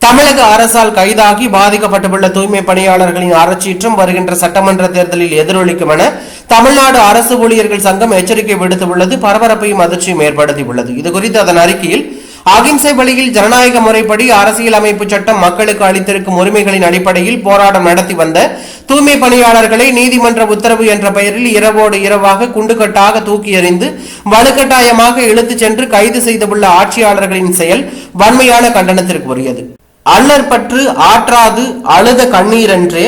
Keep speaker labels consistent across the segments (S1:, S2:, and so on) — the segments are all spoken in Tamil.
S1: தமிழக அரசால் கைதாகி பாதிக்கப்பட்டுள்ள தூய்மை பணியாளர்களின் அறச்சீற்றம் வருகின்ற சட்டமன்ற தேர்தலில் எதிரொலிக்கும் என தமிழ்நாடு அரசு ஊழியர்கள் சங்கம் எச்சரிக்கை விடுத்துள்ளது. பரபரப்பையும் அதிர்ச்சியும் ஏற்படுத்தியுள்ளது. இதுகுறித்து அதன் அறிக்கையில் அகிம்சை வழியில் ஜனநாயக முறைப்படி அரசியல் அமைப்பு சட்டம் மக்களுக்கு அளித்திருக்கும் உரிமைகளின் அடிப்படையில் போராட்டம் நடத்தி வந்த தூய்மை பணியாளர்களை நீதிமன்ற உத்தரவு என்ற பெயரில் இரவோடு இரவாக குண்டுகட்டாக தூக்கி எறிந்து வலுக்கட்டாயமாக இழுத்துச் சென்று கைது செய்துள்ள ஆட்சியாளர்களின் செயல் வன்மையான கண்டனத்திற்கு உரியது அல்லற்பற்று ஆற்றாது அழுத கண்ணீரென்றே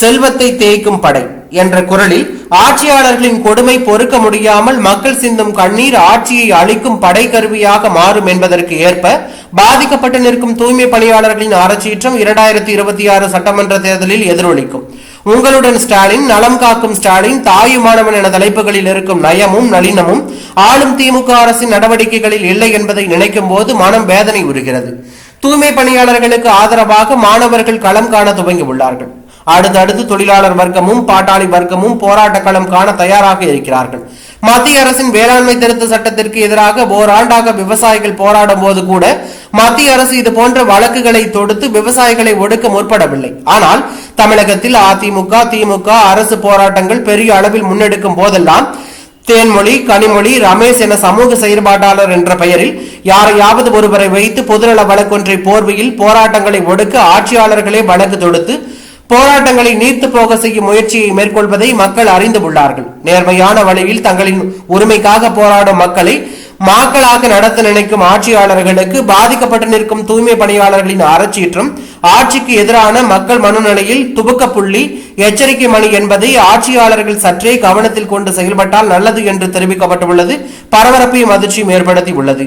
S1: செல்வத்தை தேய்க்கும் படை என்ற குரலில் ஆட்சியாளர்களின் கொடுமை பொறுக்க முடியாமல் மக்கள் சிந்தும் கண்ணீர் ஆட்சியை அளிக்கும் படை கருவியாக மாறும் என்பதற்கு ஏற்ப பாதிக்கப்பட்டு நிற்கும் தூய்மை பணியாளர்களின் அறச்சீற்றம் இரண்டாயிரத்தி இருபத்தி ஆறு சட்டமன்ற தேர்தலில் எதிரொலிக்கும். உங்களுடன் ஸ்டாலின் நலம் காக்கும் ஸ்டாலின் தாயுமானவன் என தலைப்புகளில் இருக்கும் நயமும் நளினமும் ஆளும் திமுக அரசின் நடவடிக்கைகளில் இல்லை என்பதை நினைக்கும் போது மனம் வேதனை உறுகிறது தூய்மை பணியாளர்களுக்கு ஆதரவாக மாணவர்கள் களம் காண துவங்கி உள்ளார்கள். அடுத்தடுத்து தொழிலாளர் வர்க்கமும் பாட்டாளி வர்க்கமும் போராட்ட களம் காண தயாராக இருக்கிறார்கள். மத்திய அரசின் வேளாண்மை திருத்த சட்டத்திற்கு எதிராக ஓராண்டாக விவசாயிகள் போராடும் போது கூட மத்திய அரசு இது போன்ற வழக்குகளை தொடுத்து விவசாயிகளை ஒடுக்க முற்படவில்லை. ஆனால் தமிழகத்தில் அதிமுக திமுக அரசு போராட்டங்கள் பெரிய அளவில் முன்னெடுக்கும் போதெல்லாம் தேன்மொழி கனிமொழி ரமேஷ் என சமூக செயற்பாட்டாளர் என்ற பெயரில் யாரையாவது ஒருவரை வைத்து பொதுநல வழக்கொன்றை போர்வையில் போராட்டங்களை ஒடுக்க ஆட்சியாளர்களே வழக்கு தொடுத்து போராட்டங்களை நீர்த்து போக செய்யும் முயற்சியை மேற்கொள்வதை மக்கள் அறிந்து உள்ளார்கள். நேர்மையான வழியில் தங்களின் உரிமைக்காக போராடும் மக்களை மாக்களாக நடத்த நினைக்கும் ஆட்சியாளர்களுக்கு பாதிக்கப்பட்டு நிற்கும் தூய்மை பணியாளர்களின் அறச்சீற்றம் ஆட்சிக்கு எதிரான மக்கள் மனநிலையில் துவக்க புள்ளி எச்சரிக்கை மணி என்பதை ஆட்சியாளர்கள் சற்றே கவனத்தில் கொண்டு செயல்பட்டால் நல்லது என்று தெரிவிக்கப்பட்டுள்ளது. பரபரப்பையும் அதிர்ச்சியும் ஏற்படுத்தி உள்ளது